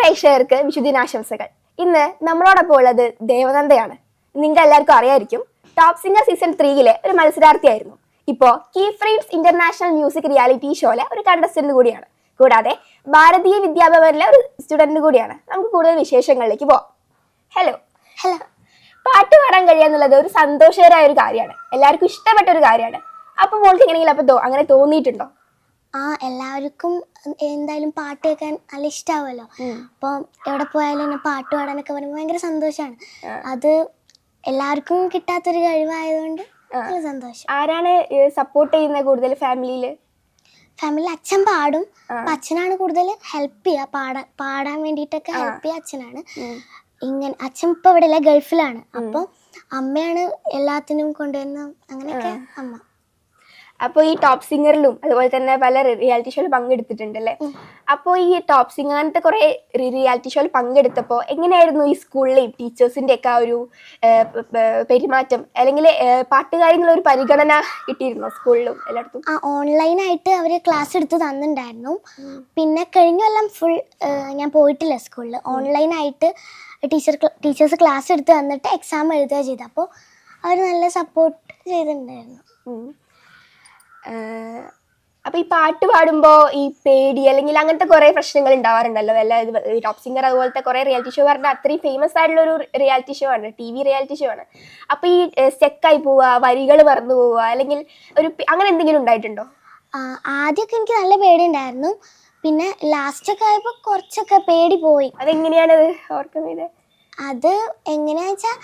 പ്രേക്ഷകർക്ക് വിശുദ്ധിനാശംസകൾ. ഇന്ന് നമ്മളോടൊപ്പം ഉള്ളത് ദേവനന്ദയാണ്. നിങ്ങൾ എല്ലാവർക്കും അറിയായിരിക്കും ടോപ് സിംഗർ സീസൺ ത്രീയിലെ ഒരു മത്സരാർത്ഥിയായിരുന്നു. ഇപ്പോ key frames international music reality ഷോയിലെ ഒരു കണ്ടസ്റ്റന്റ് കൂടിയാണ്. കൂടാതെ ഭാരതീയ വിദ്യാഭവനിലെ ഒരു സ്റ്റുഡന്റ് കൂടിയാണ്. നമുക്ക് കൂടുതൽ വിശേഷങ്ങളിലേക്ക് പോവാം. ഹലോ ഹലോ പാട്ട് പാടാൻ കഴിയാന്നുള്ളത് ഒരു സന്തോഷകരമായ ഒരു കാര്യമാണ്. എല്ലാവർക്കും ഇഷ്ടപ്പെട്ട ഒരു കാര്യമാണ്. അപ്പൊ മോൾക്ക് എങ്ങനെയെങ്കിലും അപ്പൊ തോ- അങ്ങനെ തോന്നിയിട്ടുണ്ടോ? ആ എല്ലാവർക്കും എന്തായാലും പാട്ട് കേൾക്കാൻ നല്ല ഇഷ്ടാവല്ലോ. അപ്പോൾ എവിടെ പോയാലും എന്നെ പാട്ട് പാടാനൊക്കെ പറയുമ്പോൾ ഭയങ്കര സന്തോഷമാണ് അത് എല്ലാവർക്കും കിട്ടാത്തൊരു കഴിവായതുകൊണ്ട് നല്ല സന്തോഷം. ആരാണ് സപ്പോർട്ട് ചെയ്യുന്നത് കൂടുതൽ ഫാമിലിയിൽ ഫാമിലി അച്ഛൻ പാടും. അച്ഛനാണ് കൂടുതൽ ഹെൽപ്പ് ചെയ്യുക. പാടാൻ പാടാൻ വേണ്ടിയിട്ടൊക്കെ ഹെൽപ്പ് ചെയ്യുക അച്ഛനാണ്. ഇങ്ങനെ അച്ഛൻ ഇപ്പൊ ഇവിടെ ഗൾഫിലാണ്. അപ്പോൾ അമ്മയാണ് എല്ലാത്തിനും കൊണ്ടുവരുന്ന അങ്ങനെയൊക്കെ അമ്മ. അപ്പോൾ ഈ ടോപ്പ് സിംഗറിലും അതുപോലെ തന്നെ പല റിയാലിറ്റി ഷോയിൽ പങ്കെടുത്തിട്ടുണ്ടല്ലേ? അപ്പോൾ ഈ ടോപ്പ് സിംഗർ അങ്ങനത്തെ കുറെ റിയാലിറ്റി ഷോയിൽ പങ്കെടുത്തപ്പോൾ എങ്ങനെയായിരുന്നു ഈ സ്കൂളിലെയും ടീച്ചേഴ്സിന്റെ ഒക്കെ ആ ഒരു പെരുമാറ്റം? അല്ലെങ്കിൽ പാട്ടുകാരി ഒരു പരിഗണന കിട്ടിയിരുന്നോ സ്കൂളിലും എല്ലായിടത്തും? ആ ഓൺലൈനായിട്ട് അവർ ക്ലാസ് എടുത്ത് തന്നിട്ടുണ്ടായിരുന്നു. പിന്നെ കഴിഞ്ഞ കൊല്ലം ഫുൾ ഞാൻ പോയിട്ടില്ല സ്കൂളിൽ ഓൺലൈനായിട്ട് ടീച്ചർ ടീച്ചേഴ്സ് ക്ലാസ് എടുത്ത് തന്നിട്ട് എക്സാം എഴുതുക ചെയ്തു അപ്പോൾ അവർ നല്ല സപ്പോർട്ട് ചെയ്തിട്ടുണ്ടായിരുന്നു. അപ്പൊ ഈ പാട്ട് പാടുമ്പോ ഈ പേടി അല്ലെങ്കിൽ അങ്ങനത്തെ കുറെ പ്രശ്നങ്ങൾ ഉണ്ടാവാറുണ്ടല്ലോ. വല്ല ടോപ്പ് സിംഗർ അതുപോലത്തെ കുറെ റിയാലിറ്റി ഷോ പറഞ്ഞാൽ അത്രയും ഫേമസ് ആയിട്ടുള്ള ഒരു റിയാലിറ്റി ഷോ ആണ്. ടി വി റിയാലിറ്റി ഷോ ആണ്. അപ്പൊ ഈ സ്റ്റെക്കായി പോവുക വരികൾ മറന്നു പോവുക അല്ലെങ്കിൽ ഒരു അങ്ങനെ എന്തെങ്കിലും ഉണ്ടായിട്ടുണ്ടോ? ആദ്യമൊക്കെ എനിക്ക് നല്ല പേടി ഉണ്ടായിരുന്നു പിന്നെ ലാസ്റ്റൊക്കെ ആയപ്പോൾ കുറച്ചൊക്കെ പേടി പോയി. അതെങ്ങനെയാണത്? ഓർക്കുന്നത് അത് എങ്ങനെയാ വെച്ചാൽ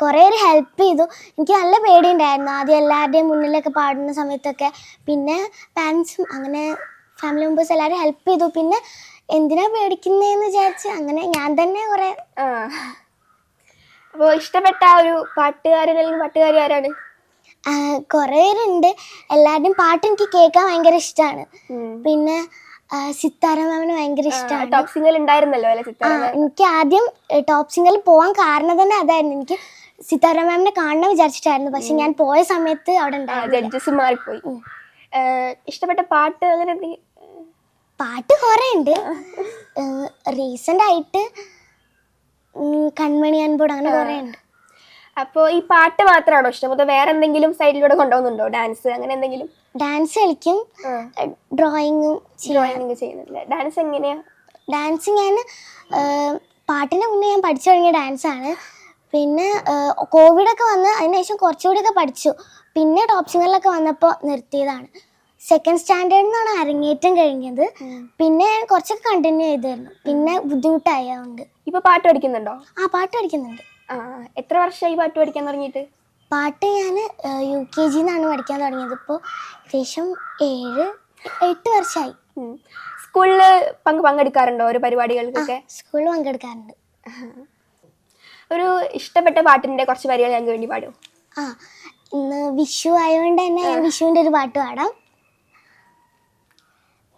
കുറേ ഹെൽപ്പ് ചെയ്തു. എനിക്ക് നല്ല പേടിയുണ്ടായിരുന്നു. ആദ്യം എല്ലാവരുടെയും മുന്നിലൊക്കെ പാടുന്ന സമയത്തൊക്കെ. പിന്നെ പാരൻസും അങ്ങനെ ഫാമിലി മെമ്പേഴ്സ് എല്ലാവരും ഹെൽപ്പ് ചെയ്തു. പിന്നെ എന്തിനാ പേടിക്കുന്നതെന്ന് വിചാരിച്ച് അങ്ങനെ ഞാൻ തന്നെ കുറേ അപ്പോൾ ഇഷ്ടപ്പെട്ട ഒരു പാട്ടുകാരൻ അല്ലെങ്കിൽ പാട്ടുകാരി ആരാണ്? കുറേ പേരുണ്ട് എല്ലാവരുടെയും പാട്ട് എനിക്ക് കേൾക്കാൻ ഭയങ്കര ഇഷ്ടമാണ് പിന്നെ സിത്താര മാമിന് ഭയങ്കര ഇഷ്ടമാണ് ടോപ്പ് ഉണ്ടായിരുന്നല്ലോ അല്ലെ എനിക്ക് ആദ്യം ടോപ് സിംഗറിൽ പോവാൻ കാരണം തന്നെ അതായിരുന്നു. എനിക്ക് സിത്താര മാമിനെ കാണണം വിചാരിച്ചിട്ടായിരുന്നു. പക്ഷെ ഞാൻ പോയ സമയത്ത് അവിടെ ജഡ്ജസ് മാറിപ്പോയി. ഇഷ്ടപ്പെട്ട പാട്ട് അങ്ങനെ പാട്ട് കുറേ ഉണ്ട്. റീസെന്റ് ആയിട്ട് കൺമണി അൻപോട് അങ്ങനെ കുറേ ഉണ്ട്. അപ്പോൾ ഈ പാട്ട് മാത്രമാണോ ഇഷ്ടം? അതോ വേറെ എന്തെങ്കിലും സൈഡിലൂടെ കൊണ്ടുപോകുന്നുണ്ടോ? ഡാൻസ് അങ്ങനെ എന്തെങ്കിലും? ഡാൻസ് കളിക്കും. ഡ്രോയിങ്ങും ഡ്രോയിങ് ചെയ്യുന്നില്ല ഡാൻസ് എങ്ങനെയാ? ഡാൻസ് ഞാൻ പാട്ടിന് മുന്നേ ഞാൻ പഠിച്ചു തുടങ്ങിയ ഡാൻസാണ് പിന്നെ കോവിഡൊക്കെ വന്ന് അതിനുശേഷം കുറച്ചുകൂടിയൊക്കെ പഠിച്ചു. പിന്നെ ടോപ്പ് സിംഗറിലൊക്കെ വന്നപ്പോൾ നിർത്തിയതാണ്. സെക്കൻഡ് സ്റ്റാൻഡേർഡിൽ നിന്നാണ് അരങ്ങേറ്റം കഴിഞ്ഞത്. പിന്നെ ഞാൻ കുറച്ചൊക്കെ കണ്ടിന്യൂ ചെയ്തായിരുന്നു. പിന്നെ ബുദ്ധിമുട്ടായതുകൊണ്ട് ഇപ്പൊ പാട്ട് പഠിക്കുന്നുണ്ടോ? ആ പാട്ട് പഠിക്കുന്നുണ്ട്. ആ. എത്ര വർഷമായി പാട്ട് പഠിക്കാൻ തുടങ്ങിയിട്ട്? പാട്ട് ഞാൻ യു കെ ജിന്നാണ് പഠിക്കാൻ തുടങ്ങിയത്. ഇപ്പോൾ ഏകദേശം ഏഴ് എട്ട് വർഷമായി സ്കൂളിൽ പങ്ക് പങ്കെടുക്കാറുണ്ടോ ഒരു പരിപാടികൾക്കൊക്കെ? സ്കൂളിൽ പങ്കെടുക്കാറുണ്ട്. ഒരു ഇഷ്ടപ്പെട്ട പാട്ടിന്റെ കുറച്ച് വരികൾ ഞങ്ങൾക്ക് വേണ്ടി പാടും. ആ ഇന്ന് വിഷു ആയതുകൊണ്ട് തന്നെ ഞാൻ വിഷുവിന്റെ ഒരു പാട്ട് പാടാം.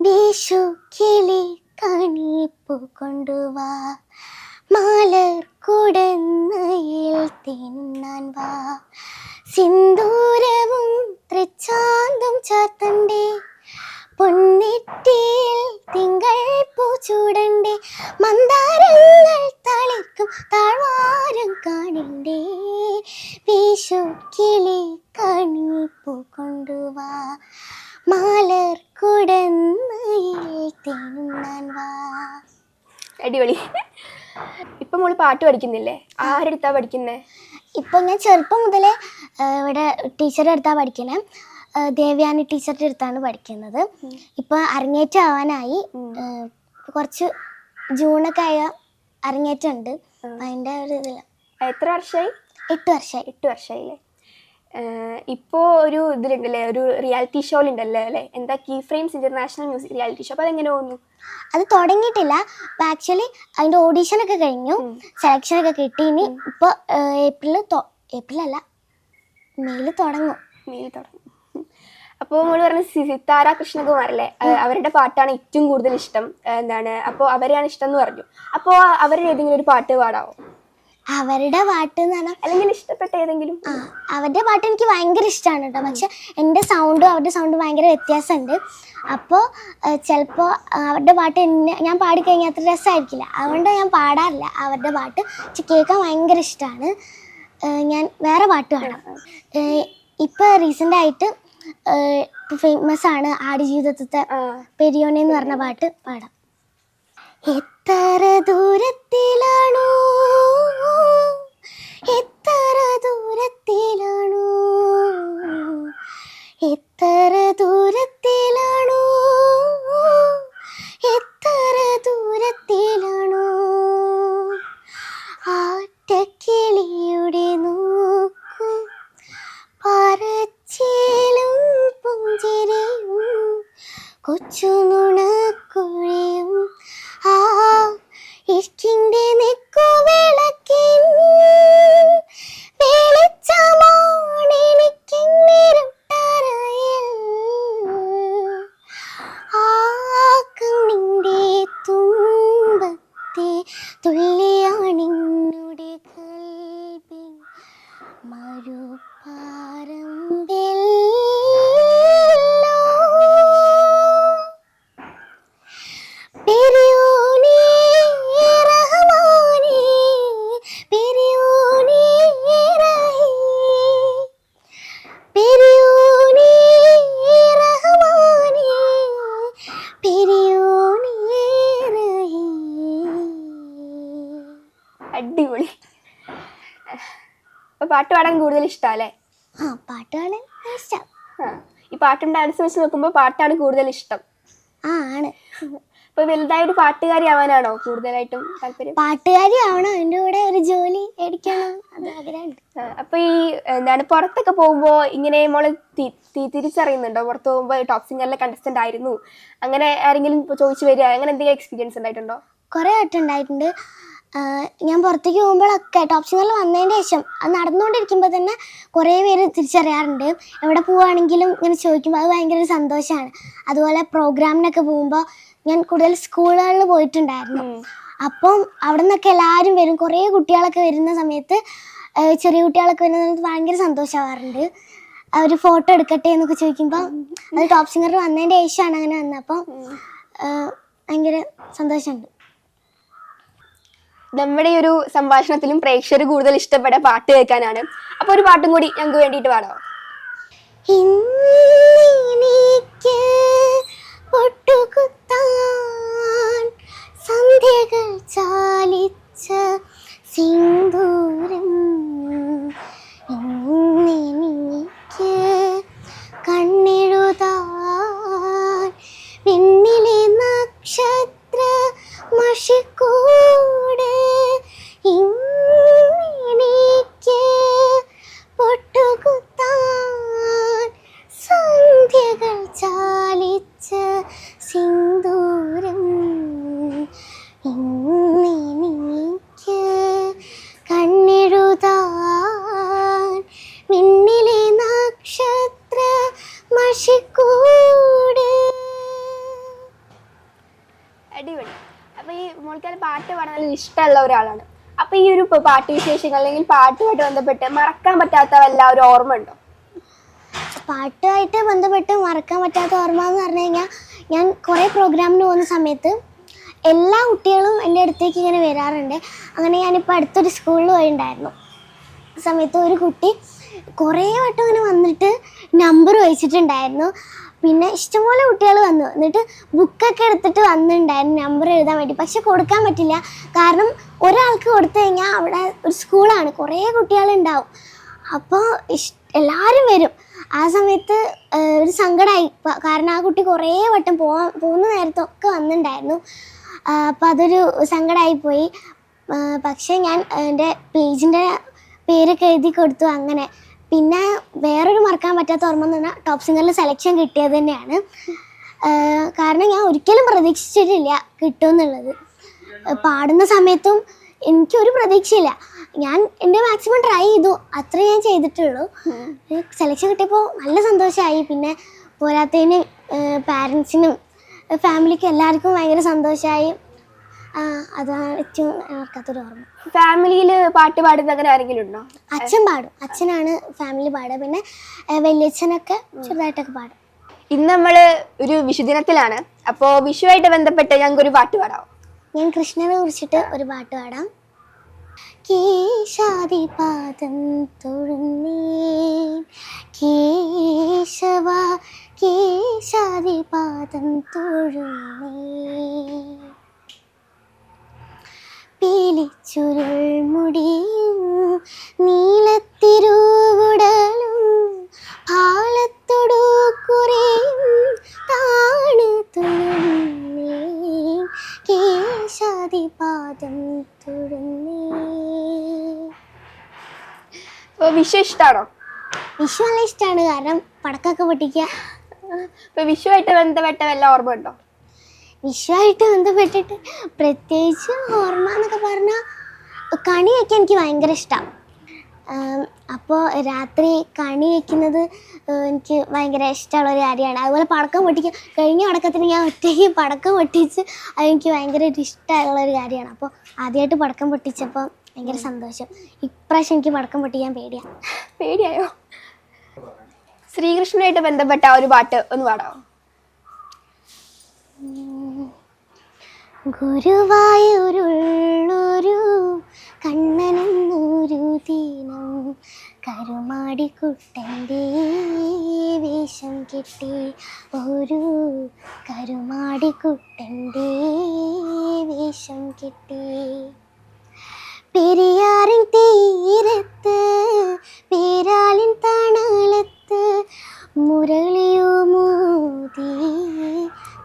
വിഷു കിളി കണിപ്പൂ കൊണ്ടുവാ മാലർ കുടന്നയിൽ തിന്നാൻ വാ. സിന്ദൂരവും തൃച്ചാന്തും ചാത്തണ്ടേ. പൊന്നിട്ടിയിൽ തിങ്കൾ പൂ ചൂടണ്ടേ. മന്ദാരങ്ങൾ തളിക്കും താഴ്വാരം കാണണ്ടേ വിഷു കിളി കണിപ്പൂ കൊണ്ടുവാ മാലർ കുടന്നയിൽ തിന്നാൻ വാ. അടിപൊളി. ഇപ്പൊ മോൾ പാട്ട് പഠിക്കുന്നില്ലേ? ആരെടുത്താ പഠിക്കുന്നേ? ഇപ്പം ഞാൻ ചെറുപ്പം മുതലേ ഇവിടെ ടീച്ചറുടെ അടുത്താണ് പഠിക്കുന്നത് ദേവയാനി ടീച്ചറുടെ അടുത്താണ് പഠിക്കുന്നത്. ഇപ്പം അരങ്ങേറ്റം ആവാനായി. കുറച്ച് ജൂണൊക്കെ ആയ അരങ്ങേറ്റം ഉണ്ട്. അതിന്റെ അതിന്റെ ഒരു ഇതിൽ എത്ര വർഷമായി എട്ട് വർഷമായി എട്ട് വർഷമായില്ലേ ഇപ്പോ ഒരു ഇതിലുണ്ടല്ലേ ഒരു റിയാലിറ്റി ഷോയിലുണ്ടല്ലോ അല്ലേ? എന്താ key frames international music reality show അപ്പോൾ അതെങ്ങനെ തോന്നുന്നു അത് തുടങ്ങിയിട്ടില്ല. അപ്പം ആക്ച്വലി അതിന്റെ ഓഡീഷനൊക്കെ കഴിഞ്ഞു. സെലക്ഷനൊക്കെ കിട്ടി ഇനി ഇപ്പോൾ ഏപ്രിൽ ഏപ്രിലല്ല മെയ്യിൽ തുടങ്ങും. മെയിൽ തുടങ്ങും. അപ്പോൾ നമ്മൾ പറഞ്ഞ സിതാര കൃഷ്ണകുമാർ അല്ലേ? അവരുടെ പാട്ടാണ് ഏറ്റവും കൂടുതൽ ഇഷ്ടം. എന്താണ്? അപ്പോൾ അവരെയാണ് ഇഷ്ടം എന്ന് പറഞ്ഞു. അപ്പോൾ അവരുടെ ഏതെങ്കിലും ഒരു പാട്ട് പാടാവോ? അവരുടെ പാട്ട് എന്ന് പറഞ്ഞാൽ അല്ലെങ്കിൽ ഇഷ്ടപ്പെട്ട ഏതെങ്കിലും? ആ അവരുടെ പാട്ട് എനിക്ക് ഭയങ്കര ഇഷ്ടമാണ് കേട്ടോ. പക്ഷെ എന്റെ സൗണ്ടും അവരുടെ സൗണ്ടും ഭയങ്കര വ്യത്യാസമുണ്ട്. അപ്പോൾ ചിലപ്പോൾ അവരുടെ പാട്ട് എന്നെ ഞാൻ പാടിക്കഴിഞ്ഞാൽ അത്ര രസമായിരിക്കില്ല. അതുകൊണ്ട് ഞാൻ പാടാറില്ല. അവരുടെ പാട്ട് പക്ഷെ കേൾക്കാൻ ഭയങ്കര ഇഷ്ടമാണ് ഞാൻ വേറെ പാട്ട് പാടാം. ഇപ്പോൾ റീസെന്റായിട്ട് ഫേമസ് ആണ് ആടുജീവിതത്തെ പെരിയോനെ എന്ന് പറഞ്ഞ പാട്ട് പാടാം. എത്ര ദൂരത്തിലാണോ? എത്ര ദൂരത്തിലാണോ? എത്ര ദൂരത്തിലാണോ? എത്ര ദൂരത്തിലാണോ? ആറ്റക്കിളിയുടെ നോക്കും പറച്ചിലും പുഞ്ചിരിയും കൊച്ചു പാട്ട് പാടാൻ കൂടുതൽ ഇഷ്ടമല്ലേ ആ ഇഷ്ടം. ഈ പാട്ടും ഡാൻസ് വെച്ച് നോക്കുമ്പോൾ പാട്ടാണ് കൂടുതൽ ഇഷ്ടം. ആ ആണ്. ഇപ്പൊ വലുതായ ഒരു പാട്ടുകാരി ആവാനാണോ കൂടുതലായിട്ടും താല്പര്യം? പാട്ടുകാരി ആവണം. എന്റെ കൂടെ ഒരു ജോലി മേടിക്കണം അത് ആഗ്രഹമുണ്ട്. അപ്പൊ ഈ എന്താണ് പുറത്തൊക്കെ പോകുമ്പോ ഇങ്ങനെ മോൾ തിരിച്ചറിയുന്നുണ്ടോ? പുറത്ത് പോകുമ്പോ ടോപ് സിംഗറിലെ കണ്ടസ്റ്റന്റ് ആയിരുന്നു. അങ്ങനെ ആരെങ്കിലും ചോദിച്ചു വരിക അങ്ങനെ എന്തെങ്കിലും എക്സ്പീരിയൻസ് ഉണ്ടായിട്ടുണ്ടോ? കുറെ ആയിട്ടുണ്ടായിട്ടുണ്ട്. ഞാൻ പുറത്തേക്ക് പോകുമ്പോഴൊക്കെ ടോപ്പ് സിംഗറിൽ വന്നതിന് ശേഷം അത് നടന്നുകൊണ്ടിരിക്കുമ്പോൾ തന്നെ കുറേ പേര് തിരിച്ചറിയാറുണ്ട്. എവിടെ പോവുകയാണെങ്കിലും ഇങ്ങനെ ചോദിക്കുമ്പോൾ അത് ഭയങ്കര ഒരു സന്തോഷമാണ്. അതുപോലെ പ്രോഗ്രാമിനൊക്കെ പോകുമ്പോൾ ഞാൻ കൂടുതൽ സ്കൂളുകളിൽ പോയിട്ടുണ്ടായിരുന്നു. അപ്പം അവിടെ നിന്നൊക്കെ എല്ലാവരും വരും. കുറേ കുട്ടികളൊക്കെ വരുന്ന സമയത്ത് ചെറിയ കുട്ടികളൊക്കെ വരുന്ന സമയത്ത് ഭയങ്കര സന്തോഷമാവാറുണ്ട്. ഒരു ഫോട്ടോ എടുക്കട്ടെ എന്നൊക്കെ ചോദിക്കുമ്പോൾ അത് ടോപ്പ് സിംഗറിൽ വന്നതിന്റെ ശേഷമാണ് അങ്ങനെ വന്നത്. അപ്പം ഭയങ്കര സന്തോഷമുണ്ട്. നമ്മുടെ ഒരു സംഭാഷണത്തിലും പ്രേക്ഷകർ കൂടുതൽ ഇഷ്ടപ്പെട്ട പാട്ട് കേൾക്കാനാണ്. അപ്പൊ ഒരു പാട്ടും കൂടി ഞങ്ങൾക്ക് വേണ്ടിയിട്ട് പാടാം. സന്ധ്യകൾ ചാലിച്ച സിന്ദൂരം ഇപ്പൊ പാട്ട് വിശേഷങ്ങൾ അല്ലെങ്കിൽ പാട്ടുമായിട്ട് ബന്ധപ്പെട്ട് മറക്കാൻ പറ്റാത്ത വല്ല ഒരു ഓർമ്മ ഉണ്ടോ പാട്ടുമായിട്ട് ബന്ധപ്പെട്ട് മറക്കാൻ പറ്റാത്ത ഓർമ്മ എന്ന് പറഞ്ഞു കഴിഞ്ഞാൽ ഞാൻ കുറേ പ്രോഗ്രാമിന് പോകുന്ന സമയത്ത് എല്ലാ കുട്ടികളും എന്റെ അടുത്തേക്ക് ഇങ്ങനെ വരാറുണ്ട്. അങ്ങനെ ഞാനിപ്പോൾ അടുത്തൊരു സ്കൂളിൽ പോയിട്ടുണ്ടായിരുന്നു സമയത്ത് ഒരു കുട്ടി കുറേ വട്ടം ഇങ്ങനെ വന്നിട്ട് നമ്പർ വെച്ചിട്ടുണ്ടായിരുന്നു പിന്നെ ഇഷ്ടംപോലെ കുട്ടികൾ വന്നു. എന്നിട്ട് ബുക്കൊക്കെ എടുത്തിട്ട് വന്നിട്ടുണ്ടായിരുന്നു. നമ്പർ എഴുതാൻ വേണ്ടി. പക്ഷെ കൊടുക്കാൻ പറ്റില്ല. കാരണം ഒരാൾക്ക് കൊടുത്തു കഴിഞ്ഞാൽ അവിടെ ഒരു സ്കൂളാണ് കുറേ കുട്ടികളുണ്ടാവും. അപ്പോൾ ഇഷ് എല്ലാവരും വരും. ആ സമയത്ത് ഒരു സങ്കടമായി കാരണം ആ കുട്ടി കുറേ വട്ടം പോവാൻ പോകുന്ന നേരത്തൊക്കെ വന്നിട്ടുണ്ടായിരുന്നു. അപ്പോൾ അതൊരു സങ്കടമായി പോയി. പക്ഷേ ഞാൻ എന്റെ പേജിന്റെ പേരൊക്കെ എഴുതി കൊടുത്തു അങ്ങനെ. പിന്നെ വേറൊരു മറക്കാൻ പറ്റാത്ത ഓർമ്മ എന്ന് പറഞ്ഞാൽ ടോപ്പ് സിംഗറിൽ സെലക്ഷൻ കിട്ടിയത് തന്നെയാണ്. കാരണം ഞാൻ ഒരിക്കലും പ്രതീക്ഷിച്ചിട്ടില്ല കിട്ടുമെന്നുള്ളത്. പാടുന്ന സമയത്തും എനിക്കൊരു പ്രതീക്ഷയില്ല. ഞാൻ എന്റെ മാക്സിമം ട്രൈ ചെയ്തു. അത്ര ഞാൻ ചെയ്തിട്ടുള്ളൂ. സെലക്ഷൻ കിട്ടിയപ്പോൾ നല്ല സന്തോഷമായി പിന്നെ പോരാത്തതിന് പാരൻസിനും ഫാമിലിക്കും എല്ലാവർക്കും ഭയങ്കര സന്തോഷമായി അതാണ് ഓർമ്മ. ഫാമിലിയിൽ പാട്ട് പാടുന്ന അങ്ങനെ ആരെങ്കിലും ഉണ്ടോ? അച്ഛൻ പാടും. അച്ഛനാണ് ഫാമിലി പാടുക. പിന്നെ വലിയച്ഛനൊക്കെ ചെറുതായിട്ടൊക്കെ പാടും. ഇന്ന് നമ്മൾ ഒരു വിഷുദിനത്തിലാണ്. അപ്പോൾ വിഷുവായിട്ട് ബന്ധപ്പെട്ട് ഞങ്ങൾക്ക് ഒരു പാട്ട് പാടാം ഞാൻ കൃഷ്ണനെ കുറിച്ചിട്ട് ഒരു പാട്ട് പാടാം. കേശാദിപാദം തൊഴുന്നേ കേശവ കേശാദിപാദം തൊഴുന്നേ പീലിച്ചുരുൾ മുടിയും നീലത്തിരുവുടലും പാലത്തൊടു കുറയും താണ് തുളുന്നേ കേശാദിപാദം തുഴുന്നേ വിഷു ഇഷ്ടമാണോ വിഷു നല്ല ഇഷ്ടമാണ് കാരണം പടക്കൊക്കെ പൊട്ടിക്കുക. ഇപ്പൊ വിഷുവായിട്ട് ബന്ധപ്പെട്ട വല്ല ഓർമ്മ ഉണ്ടോ വിഷുവായിട്ട് ബന്ധപ്പെട്ടിട്ട് പ്രത്യേകിച്ച് ഓർമ്മ എന്നൊക്കെ പറഞ്ഞാൽ കണി വയ്ക്കാൻ എനിക്ക് ഭയങ്കര ഇഷ്ടമാണ് അപ്പോൾ രാത്രി കണി വയ്ക്കുന്നത് എനിക്ക് ഭയങ്കര ഇഷ്ടമുള്ള ഒരു കാര്യമാണ്. അതുപോലെ പടക്കം പൊട്ടിക്കുക കഴിഞ്ഞ പടക്കത്തിന് ഞാൻ ഒറ്റയ്ക്ക് പടക്കം പൊട്ടിച്ച് അതെനിക്ക് ഭയങ്കര ഇഷ്ടമുള്ള ഒരു കാര്യമാണ്. അപ്പോൾ ആദ്യമായിട്ട് പടക്കം പൊട്ടിച്ചപ്പോൾ ഭയങ്കര സന്തോഷം. ഇപ്രാവശ്യം എനിക്ക് പടക്കം പൊട്ടിക്കാൻ പേടിയാണ് പേടിയായോ? ശ്രീകൃഷ്ണനായിട്ട് ബന്ധപ്പെട്ട ഒരു പാട്ട് ഒന്ന് പാടാമോ ഗുരുവായൂരുള്ളൊരു കണ്ണനെന്നൊരു ദീനം കരുമാടിക്കുട്ടന്റെ വേഷം കിട്ടി ഒരു കരുമാടിക്കുട്ടന്റെ വേഷം കിട്ടി. പെരിയാറിൻ തീരത്ത് പേരാലിൻ തണലത്ത് മുരളിയോ മോതി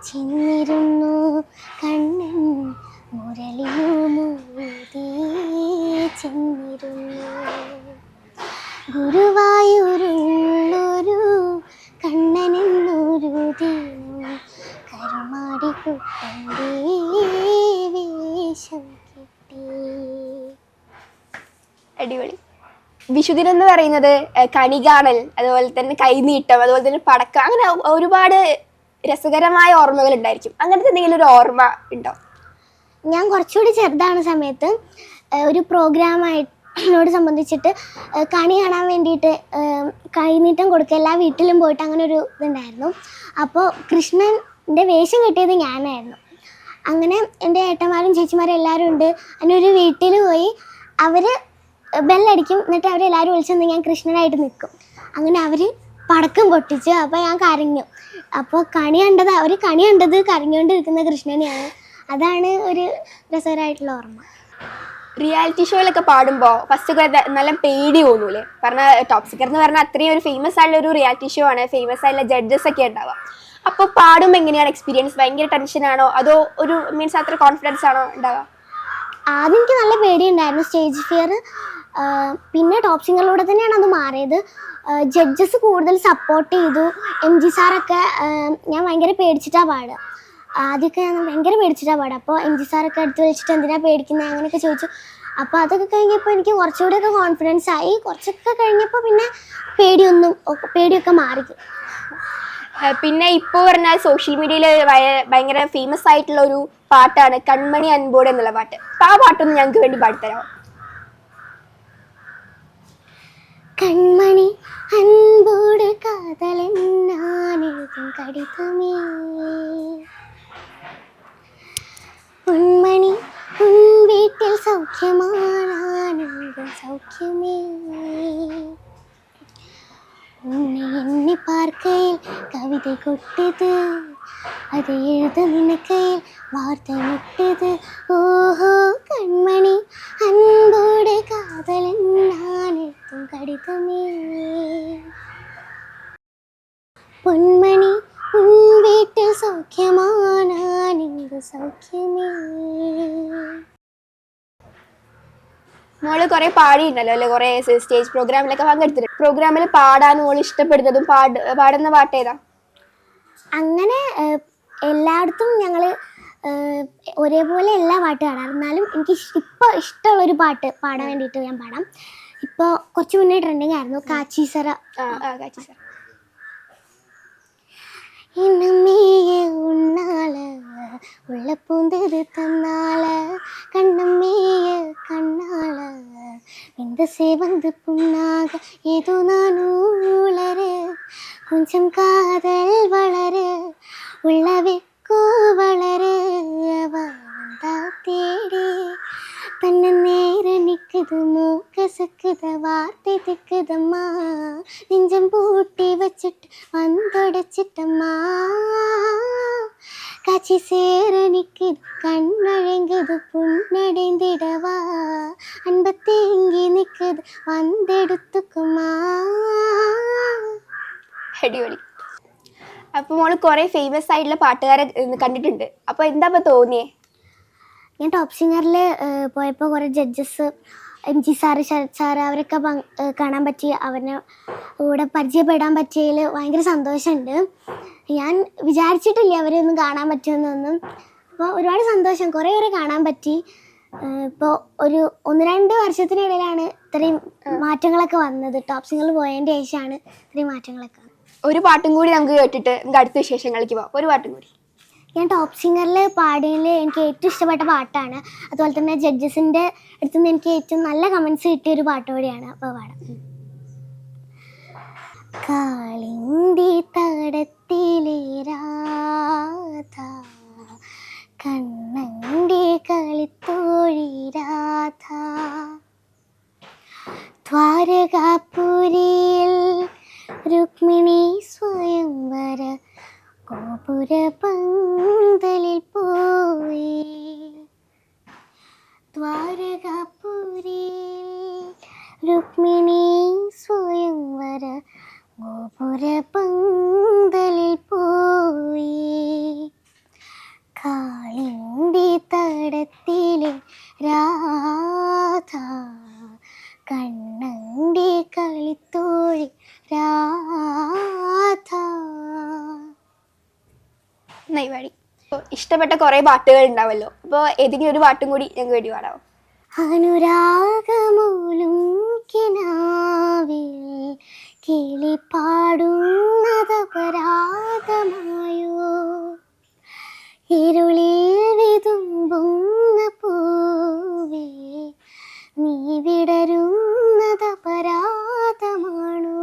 ചെന്നിരുന്നു എന്ന് പറയുന്നത് കണികാണൽ കണി കാണൽ അതുപോലെ തന്നെ കൈനീട്ടം അതുപോലെ തന്നെ പടക്കം അങ്ങനെ ഒരുപാട് രസകരമായ ഓർമ്മകൾ ഉണ്ടായിരിക്കും. അങ്ങനത്തെ എന്തെങ്കിലും ഒരു ഓർമ്മ ഉണ്ടോ? ഞാൻ കുറച്ചുകൂടി ചെറുതാണ് സമയത്ത് ഒരു പ്രോഗ്രാമായിട്ടിനോട് സംബന്ധിച്ചിട്ട് കണി കാണാൻ വേണ്ടിയിട്ട് കൈനീട്ടം കൊടുക്കുക എല്ലാ വീട്ടിലും പോയിട്ട് അങ്ങനെ ഒരു ഇതുണ്ടായിരുന്നു. അപ്പോൾ കൃഷ്ണന്റെ വേഷം കിട്ടിയത് ഞാനായിരുന്നു. അങ്ങനെ എന്റെ ഏട്ടന്മാരും ചേച്ചിമാരും എല്ലാവരും ഉണ്ട്. അങ്ങനെ ഒരു വീട്ടിൽ പോയി അവർ ബെല്ലടിക്കും. എന്നിട്ട് അവരെല്ലാവരും വിളിച്ചെന്ന് ഞാൻ കൃഷ്ണനായിട്ട് നിൽക്കും അങ്ങനെ അവർ പടക്കം പൊട്ടിച്ചു. അപ്പോൾ ഞാൻ കരഞ്ഞു. അപ്പോൾ കണി കണ്ടത് അവർ കണി കണ്ടത് കരഞ്ഞുകൊണ്ടിരിക്കുന്ന കൃഷ്ണനെയാണ്. അതാണ് ഒരു രസകരമായിട്ടുള്ള ഓർമ്മ. റിയാലിറ്റി ഷോയിലൊക്കെ പാടുമ്പോൾ ഫസ്റ്റ് ഒക്കെ നല്ല പേടി തോന്നൂലേ? പറഞ്ഞ ടോപ്പ് സിക്കർ എന്ന് പറഞ്ഞാൽ അത്രയും ഒരു ഫേമസ് ആയിട്ടുള്ള ഒരു റിയാലിറ്റി ഷോ ആണ്. ഫേമസ് ആയിട്ടുള്ള ജഡ്ജസ് ഒക്കെ ഉണ്ടാവുക. അപ്പോൾ പാടുമ്പോൾ എങ്ങനെയാണ് എക്സ്പീരിയൻസ് ഭയങ്കര ടെൻഷൻ ആണോ? അതോ ഒരു മീൻസ് അത്ര കോൺഫിഡൻസ് ആണോ ഉണ്ടാവുക? ആദ്യം എനിക്ക് നല്ല പേടിയുണ്ടായിരുന്നു. സ്റ്റേജ് ഫിയർ പിന്നെ ടോപ്പ് സിംഗറിലൂടെ തന്നെയാണ് അത് മാറിയത്. ജഡ്ജസ് കൂടുതൽ സപ്പോർട്ട് ചെയ്തു. എം ജി സാറൊക്കെ ഞാൻ ഭയങ്കര പേടിച്ചിട്ടാണ് പാടുക ആദ്യമൊക്കെ ഞാൻ ഭയങ്കര പേടിച്ചിട്ടാണ് പാടുക അപ്പോൾ എം ജി സാറൊക്കെ എടുത്ത് വെച്ചിട്ട് എന്തിനാണ് പേടിക്കുന്നത് അങ്ങനെയൊക്കെ ചോദിച്ചു. അപ്പോൾ അതൊക്കെ കഴിഞ്ഞപ്പോൾ എനിക്ക് കുറച്ചുകൂടെയൊക്കെ കോൺഫിഡൻസ് ആയി. കുറച്ചൊക്കെ കഴിഞ്ഞപ്പോൾ പിന്നെ പേടിയൊന്നും പേടിയൊക്കെ മാറി. പിന്നെ ഇപ്പോൾ പറഞ്ഞാൽ സോഷ്യൽ മീഡിയയിൽ ഭയങ്കര ഫേമസ് ആയിട്ടുള്ള ഒരു പാട്ടാണ് കൺമണി അൻപോട് എന്നുള്ള പാട്ട്. അപ്പോൾ ആ പാട്ടൊന്ന് ഞങ്ങൾക്ക് വേണ്ടി പാടിത്തരാമോ? கண்மணி அன்போடு காதலன் நான் எழுதும் கடிதமே. உண்மணி உன் வீட்டில் சௌக்கியமா நான் எழுதும் சௌக்கியமே. உன்னை எண்ணி பார்க்கையில் கவிதை கொட்டுது. அதை எழுத நினைக்கையில் வார்த்தை விட்டது ஓஹோ പൊന്മണി ഉൻ സൗഖ്യമാണെങ്കിൽ സൗഖ്യമേ. മോൾ കുറെ പാടിയിട്ടുണ്ടല്ലോ അല്ലെ? കുറെ സ്റ്റേജ് പ്രോഗ്രാമിലൊക്കെ പങ്കെടുത്തിട്ട്. പ്രോഗ്രാമിൽ പാടാൻ മോൾ ഇഷ്ടപ്പെടുന്നതും പാട് പാടുന്ന പാട്ടേതാ? ഏതാ അങ്ങനെ എല്ലായിടത്തും ഞങ്ങൾ ഒരേപോലെ എല്ലാ പാട്ട് പാടാറ്. എന്നാലും എനിക്ക് ഇപ്പോൾ ഇഷ്ടമുള്ള ഒരു പാട്ട് പാടാൻ വേണ്ടിയിട്ട് ഞാൻ പാടാം. ഇപ്പൊ കുറച്ച് മുന്നേ ട്രെൻഡിങ് ആയിരുന്നു കാച്ചീസറ ഉണ്ണാൾ ഉള്ള പൂന്തത് തന്നാൾ കണ്ണമ്മേയ കണ്ണാൾ. എന്തസേ വന്ന് പുണ്ണാക ഏതോ നാനൂളര് കൊഞ്ചം കാതൽ വളര് ഉള്ളവെക്കോ വളര്. വാന്താ തേടി. தன்னை நேர நிக்குது மூக்க சுக்குத வார்த்தை திக்குதம்மா நெஞ்சம் பூட்டி வச்சுட்டு வந்தொடைச்சிட்டம்மா காட்சி சேர நிக்குது கண்ணழங்குது புண்ணடைந்திடவா அன்ப தேங்கி நிக்குது வந்தெடுத்துக்குமா അടിപൊളി അപ്പൊ മോള് കുറെ ഫേമസ് ആയിട്ടുള്ള പാട്ടുകാരെ ഇന്ന് കണ്ടിട്ടുണ്ട് അപ്പൊ എന്താ ഇപ്പൊ തോന്നിയേ ഞാൻ ടോപ്പ് സിംഗറിൽ പോയപ്പോൾ കുറേ judges M G sir Sarath sir അവരൊക്കെ കാണാൻ പറ്റി. അവനെ കൂടെ പരിചയപ്പെടാൻ പറ്റിയതിൽ ഭയങ്കര സന്തോഷമുണ്ട്. ഞാൻ വിചാരിച്ചിട്ടില്ല അവരെയൊന്നും കാണാൻ പറ്റുമെന്നൊന്നും. അപ്പോൾ ഒരുപാട് സന്തോഷം. കുറേ പേരെ കാണാൻ പറ്റി. ഇപ്പോൾ ഒരു ഒന്ന് രണ്ട് വർഷത്തിനിടയിലാണ് ഇത്രയും മാറ്റങ്ങളൊക്കെ വന്നത്. ടോപ്പ് സിംഗർ പോയതിന്റെ ശേഷമാണ് ഇത്രയും മാറ്റങ്ങളൊക്കെ ഒരു പാട്ടും കൂടി നമുക്ക് കേട്ടിട്ട് നമുക്ക് അടുത്ത വിശേഷങ്ങളിലേക്ക് പോവാം. ഒരു പാട്ടും കൂടി. ഞാൻ ടോപ്പ് സിംഗറിൽ പാടിയതിൽ എനിക്ക് ഏറ്റവും ഇഷ്ടപ്പെട്ട പാട്ടാണ്. അതുപോലെ തന്നെ ജഡ്ജസിന്റെ അടുത്ത് നിന്ന് എനിക്ക് ഏറ്റവും നല്ല കമൻസ് കിട്ടിയ ഒരു പാട്ട് കൂടിയാണ് അപ്പോൾ പാടാം. കാളിന്തി തടത്തിലെ രാധ കണ്ണന്റെ കളിത്തോഴി രാധ. ദ്വാരകാപുരിയിൽ അപ്പോൾ ഇഷ്ടപ്പെട്ട കുറെ പാട്ടുകൾ ഉണ്ടാവല്ലോ അപ്പോൾ ഏതെങ്കിലും ഒരു പാട്ടും കൂടി ഞങ്ങൾക്ക് വേണ്ടി പാടാവും? അനുരാഗമൂലും ഇരുളിൽ വിതുമ്പുന്ന പൂവേ നീ വിടരുന്നതപരാധമാണോ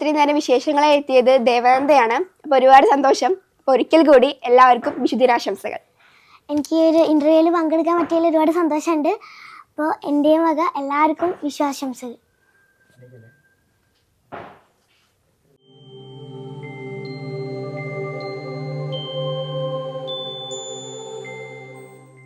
ഇത്രയും നേരം വിശേഷങ്ങളെ എത്തിയത് ദേവാനന്ദയാണ് അപ്പോൾ ഒരുപാട് സന്തോഷം. അപ്പോൾ ഒരിക്കൽ കൂടി എല്ലാവർക്കും വിശുദ്ധിരാശംസകൾ എനിക്ക് ഒരു ഇന്റർവ്യൂവിൽ പങ്കെടുക്കാൻ പറ്റിയതിൽ ഒരുപാട് സന്തോഷമുണ്ട്. അപ്പോൾ എന്റെയും വക എല്ലാവർക്കും വിശ്വാസംസകൾ